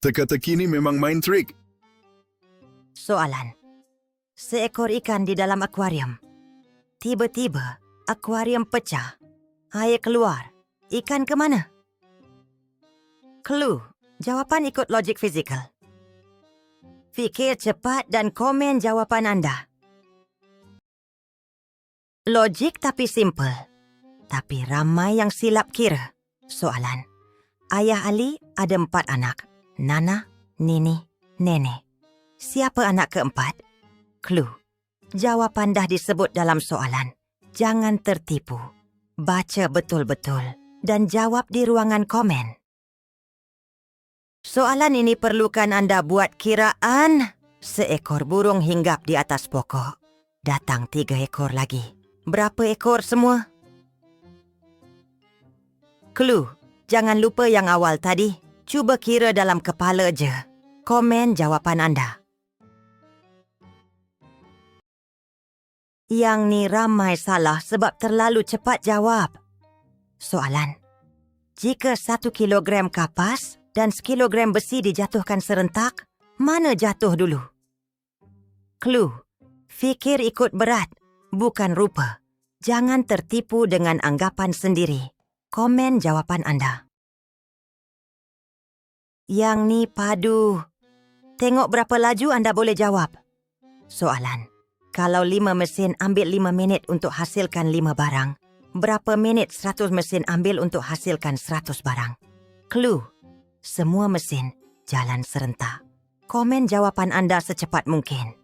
Teka-teki ni memang main trik. Soalan. Seekor ikan di dalam akuarium. Tiba-tiba, akuarium pecah. Air keluar. Ikan ke mana? Clue. Jawapan ikut logik fizikal. Fikir cepat dan komen jawapan anda. Logik tapi simple. Tapi ramai yang silap kira. Soalan. Ayah Ali ada empat anak. Nana, Nini, Nenek. Siapa anak keempat? Clue. Jawapan dah disebut dalam soalan. Jangan tertipu. Baca betul-betul dan jawab di ruangan komen. Soalan ini perlukan anda buat kiraan. Seekor burung hinggap di atas pokok. Datang tiga ekor lagi. Berapa ekor semua? Clue. Jangan lupa yang awal tadi. Cuba kira dalam kepala je. Komen jawapan anda. Yang ni ramai salah sebab terlalu cepat jawab. Soalan. Jika satu kilogram kapas dan sekilogram besi dijatuhkan serentak, mana jatuh dulu? Clue. Fikir ikut berat, bukan rupa. Jangan tertipu dengan anggapan sendiri. Komen jawapan anda. Yang ni padu. Tengok berapa laju anda boleh jawab. Soalan. Kalau lima mesin ambil lima minit untuk hasilkan lima barang, berapa minit seratus mesin ambil untuk hasilkan seratus barang? Clue. Semua mesin jalan serentak. Komen jawapan anda secepat mungkin.